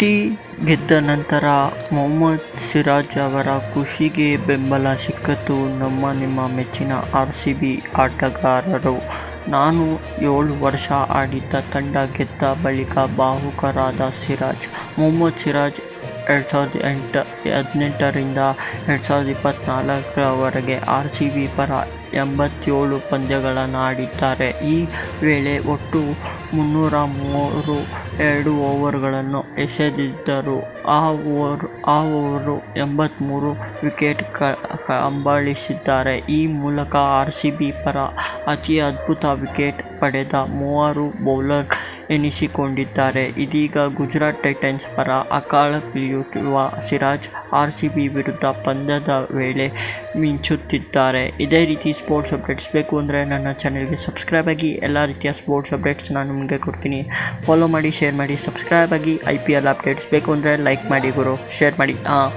T ಗೆದ್ದ ನಂತರ ಮೊಹಮ್ಮದ್ ಸಿರಾಜ್ ಅವರ ಖುಷಿಗೆ ಬೆಂಬಲ ಸಿಕ್ಕಿತು ನಮ್ಮ ನಿಮ್ಮ ಮೆಚ್ಚಿನ ಆರ್ ಸಿ ಬಿ ಆಟಗಾರರು. ನಾನು ಏಳು ವರ್ಷ ಆಡಿದ್ದ ತಂಡ ಗೆದ್ದ ಬಳಿಕ ಭಾವುಕರಾದ ಸಿರಾಜ್, ಮೊಹಮ್ಮದ್ ಸಿರಾಜ್ ಎರಡು ಸಾವಿರದ ಎಂಟು ಹದಿನೆಂಟರಿಂದ ಎರಡು ಸಾವಿರದ ಇಪ್ಪತ್ತ್ನಾಲ್ಕರವರೆಗೆ ಆರ್ ಸಿ ಬಿ ಪರ ಎಂಬತ್ತೇಳು ಪಂದ್ಯಗಳನ್ನು ಆಡಿದ್ದಾರೆ ಈ ವೇಳೆ ಒಟ್ಟು ಮುನ್ನೂರ ಮೂರು, ಎರಡು ಓವರ್ಗಳನ್ನು ಎಸೆದಿದ್ದರು. ಆ ಓವರ್, ಆ ಓವರು ಎಂಬತ್ತ್ಮೂರು ವಿಕೆಟ್ ಕಂಬಳಿಸಿದ್ದಾರೆ. ಈ ಮೂಲಕ ಆರ್ ಸಿ ಬಿ ಪರ ಅತಿ ಅದ್ಭುತ ವಿಕೆಟ್ ಪಡೆದ ಮೂವರು ಬೌಲರ್ ಎನಿಸಿಕೊಂಡಿದ್ದಾರೆ. ಇದೀಗ ಗುಜರಾತ್ ಟೈಟನ್ಸ್ ಪರ ಅಕಳಕ್ಕಿಳಿಯುವ ಸಿರಾಜ್ ಆರ್ ಸಿ ಬಿ ವಿರುದ್ಧ ಪಂದ್ಯದ ವೇಳೆ ಮಿಂಚುತ್ತಿದ್ದಾರೆ. ಇದೇ ರೀತಿ ಸ್ಪೋರ್ಟ್ಸ್ ಅಪ್ಡೇಟ್ಸ್ ಬೇಕು ಅಂದರೆ ನನ್ನ ಚಾನೆಲ್ಗೆ ಸಬ್ಸ್ಕ್ರೈಬ್ ಆಗಿ ಎಲ್ಲ ರೀತಿಯ ಸ್ಪೋರ್ಟ್ಸ್ ಅಪ್ಡೇಟ್ಸ್ ನಾನು ನಿಮಗೆ ಕೊಡ್ತೀನಿ. ಫಾಲೋ ಮಾಡಿ, ಶೇರ್ ಮಾಡಿ, ಸಬ್ಸ್ಕ್ರೈಬ್ ಆಗಿ ಐ ಪಿ ಎಲ್ ಅಪ್ಡೇಟ್ಸ್ ಬೇಕು ಅಂದರೆ ಲೈಕ್ ಮಾಡಿ ಗುರು, ಶೇರ್ ಮಾಡಿ. ಹಾಂ